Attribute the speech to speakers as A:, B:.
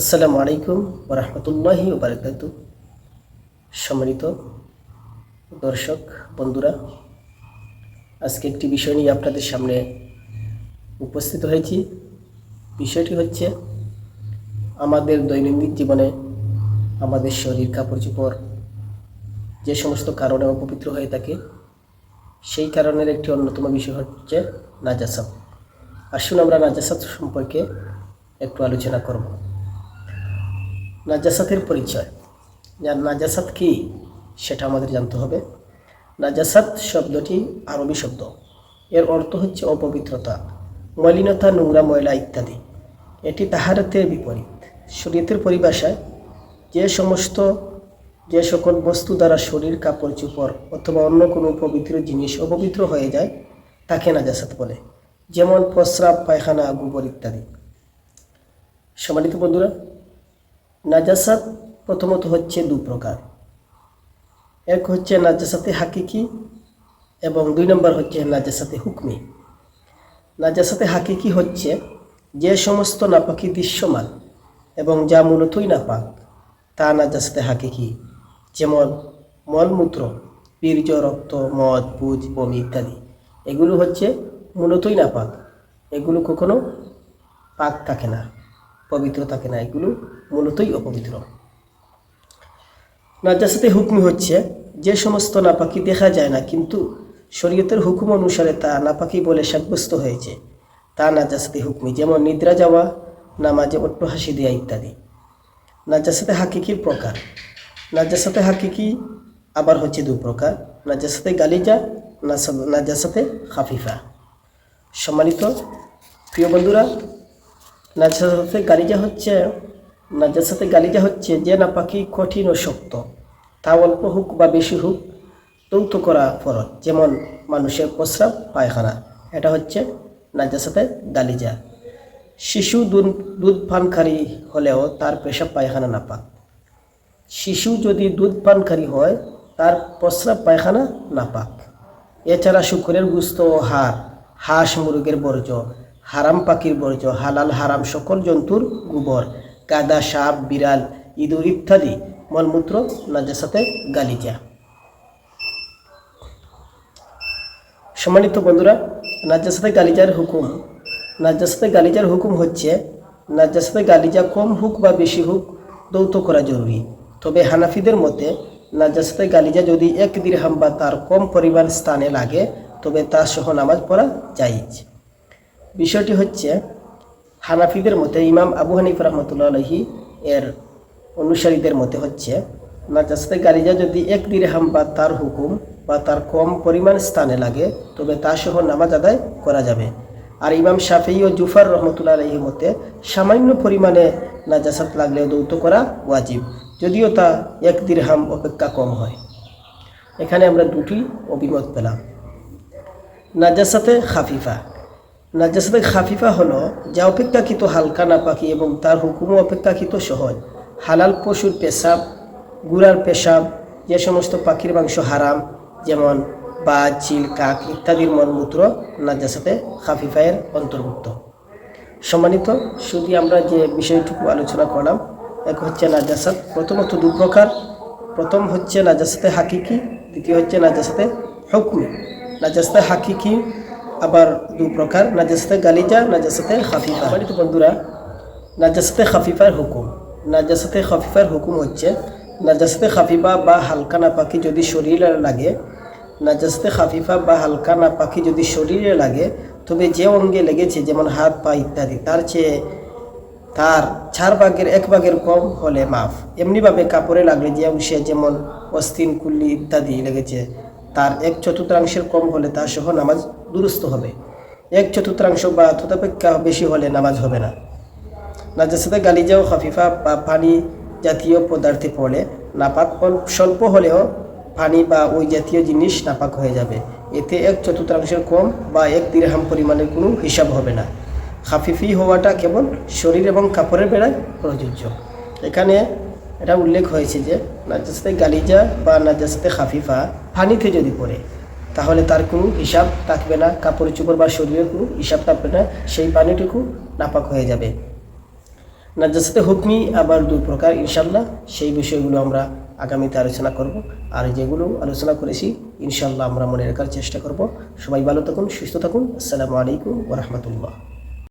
A: আসসালামু আলাইকুম ওরহমতুল্লাহি ওবরাকাতু। সম্মানিত দর্শক, বন্ধুরা, আজকে একটি বিষয় নিয়ে আপনাদের সামনে উপস্থিত হয়েছি। বিষয়টি হচ্ছে, আমাদের দৈনন্দিন জীবনে আমাদের শরীর কাপড় চোপড় যে সমস্ত কারণে অপবিত্র হয়ে থাকে, সেই কারণের একটি অন্যতম বিষয় হচ্ছে নাজাসাত আসুন আমরা নাজাসাত সম্পর্কে একটু আলোচনা করব। নাজাসাতের পরিচয়। যার নাজাসাত কি, সেটা আমাদের জানতে হবে। নাজাসাত শব্দটি আরবি শব্দ। এর অর্থ হচ্ছে অপবিত্রতা, মলিনতা, নোংরা, ময়লা ইত্যাদি। এটি তাহারাতের বিপরীত। শরীয়তের পরিভাষায়, যে সমস্ত, যে সকল বস্তু দ্বারা শরীর, কাপড়, চোপড় অথবা অন্য কোনো পবিত্র জিনিস অপবিত্র হয়ে যায়, তাকে নাজাসাত বলে। যেমন প্রস্রাব, পায়খানা, গোবর ইত্যাদি। সম্মানিত বন্ধুরা নাজাসাত প্রথমত হচ্ছে দু প্রকার। এক হচ্ছে নাজাসাতে হাকিকি এবং দুই নম্বর হচ্ছে নাজাসাতে হুকমি। নাজাসাতে হাকিকি হচ্ছে যে সমস্ত নাপাকি দৃশ্যমান এবং যা মূলতই নাপাক, তা নাজাসাতে হাকিকি। যেমন মলমূত্র, বীর্য, রক্ত, মদ, পুজ, বমি ইত্যাদি। এগুলো হচ্ছে মূলতই নাপাক। এগুলো কখনো পাক থাকে না। পবিত্র থাকে না, এগুলো মূলতই অপবিত্র। নাজাসাতে হুকমি হচ্ছে, যে সমস্ত নাপাকি দেখা যায় না, কিন্তু শরীয়তের হুকুম অনুসারে তা নাপাকি বলে সাব্যস্ত হয়েছে। তা নাজাসাতে হুকমি, যেমন নিদ্রা যাওয়া, নামাজে অট্ট হাসি দেওয়া ইত্যাদি। নাজাসাতে হাকিকির প্রকার। নাজাসাতে হাকিকি আবার হচ্ছে দু প্রকার নাজাসাতে গালিজা নাজাসাতে খাফিফা। সম্মানিত প্রিয় বন্ধুরা নাজাসাতে গালিজা হচ্ছে নাজাসাতে গালিজা হচ্ছে যে না পাখি কঠিন ও শক্ত। তা অল্প হোক বা বেশি হোক দৌত করা ফরজ। যেমন মানুষের প্রস্রাব, পায়খানা। এটা হচ্ছে নাজাসাতে গালিজা। শিশু দুধ দুধ পানকারী হলেও তার পেশাব পায়খানা নাপাক। শিশু যদি দুধ পানকারী হয়, তার প্রস্রাব পায়খানা নাপাক। এছাড়া শুকুরের গুস্ত ও হাড়, হাঁস, মুরগের বর্জ্য হারাম পাখির বর্জ্য হালাল, হারাম সকল জন্তুর গোবর গাদা সাপ, বিড়াল, ইঁদুর, ইত্যাদি, মলমূত্র নাজাসাতে গালিজা সম্মানিত বন্ধুরা নাজাসাতে গালিজার হুকুম। নাজাসাতে গালিজার হুকুম হচ্ছে নাজাসাতে গালিজা কম হুক বা বেশি হোক দৌত করা জরুরি। তবে হানাফিদের মতে নাজাসাতে গালিজা যদি এক দিরহাম বা তার কম পরিমাণ স্থানে লাগে, তবে তা সহ নামাজ পড়া জায়েজ। বিষয়টি হচ্ছে, হানাফিদের মতে ইমাম আবু হানিফ রহমতুল্লাহ আলহি এর অনুসারীদের মতে হচ্ছে, নাজাসাতে গালিজা যদি এক দিরহাম বা তার হুকুম বা তার কম পরিমাণ স্থানে লাগে, তবে তা সহ নামাজ আদায় করা যাবে। আর ইমাম শাফি ও জুফার রহমতুল্লাহ আলহির মতে, সামান্য পরিমাণে নাজাসাত লাগলে দৌত করা ওয়াজিব, যদিও তা এক দিরহাম অপেক্ষা কম হয়। এখানে আমরা দুটি অভিমত পেলাম। নাজাসাতে খাফিফা। নাজাসাতে খাফিফা হলো যা অপেক্ষাকৃত হালকা, নাপাকি এবং তার হুকুমও অপেক্ষাকৃত সহজ। হালাল পশুর পেশাব, গুড়ার পেশাব, যে সমস্ত পাখির মাংস হারাম, যেমন বাজ, চিল, কাক ইত্যাদির মলমূত্র নাজাসাতে খাফিফায়ের অন্তর্ভুক্ত। সম্মানিত, শুধু আমরা যে বিষয়টুকু আলোচনা করলাম, এক হচ্ছে নাজাসাত প্রথমত দু প্রকার। প্রথম হচ্ছে নাজাসাতে হাকিকি, দ্বিতীয় হচ্ছে নাজাসাতে হুকমি। নাজাসাতে হাকিকি আবার দু প্রকার, নাজাসাতে গালিজা, নাজাসাতে খাফিফা। সম্মানিত বন্ধুরা, নাজাসাতে খাফিফার হুকুম। নাজাসাতে খাফিফার হুকুম হচ্ছে, নাজাসাতে খাফিফা বা হালকা নাপাকি যদি শরীরে লাগে, নাজাসাতে খাফিফা বা হালকা নাপাকি যদি শরীরে লাগে, তবে যে অঙ্গে লেগেছে, যেমন হাত, পা ইত্যাদি, তার চেয়ে তার চার ভাগের এক ভাগের কম হলে মাফ। এমনিভাবে কাপড়ে লাগলে যে অংশে যেমন অস্থিন কুল্লি ইত্যাদি লেগেছে, তার এক চতুর্থাংশের কম হলে তা সহ নামাজ দুরুস্ত হবে। এক চতুর্থাংশ বা তথাপেক্ষা বেশি হলে নামাজ হবে না। নাজাসাতে গালিজাও খাফিফা বা পানি জাতীয় পদার্থে পড়লে নাপাক স্বল্প হলেও পানি বা ওই জাতীয় জিনিস নাপাক হয়ে যাবে। এতে এক চতুর্থাংশের কম বা এক দিরহাম পরিমাণের কোনো হিসাব হবে না। খাফিফি হওয়াটা কেবল শরীর এবং কাপড়ের বেড়ায় প্রযোজ্য। এখানে এটা উল্লেখ হয়েছে যে নাজাসাতে গালিজা বা নাজাসাতে খাফিফা পানিতে যদি পড়ে তাহলে তার কোনো হিসাব থাকবে না কাপড় চোপড় বা শরীরের কোনো হিসাব থাকবে না, সেই পানিটুকু নাপাক হয়ে যাবে। নাজাসাতে হুকমি আবার দু প্রকার ইনশাল্লাহ সেই বিষয়গুলো আমরা আগামীতে আলোচনা করব। আর যেগুলো আলোচনা করেছি ইনশাল্লাহ আমরা মনে রাখার চেষ্টা করব। সবাই ভালো থাকুন, সুস্থ থাকুন। আসসালামু আলাইকুম ওরহমতুল্লাহ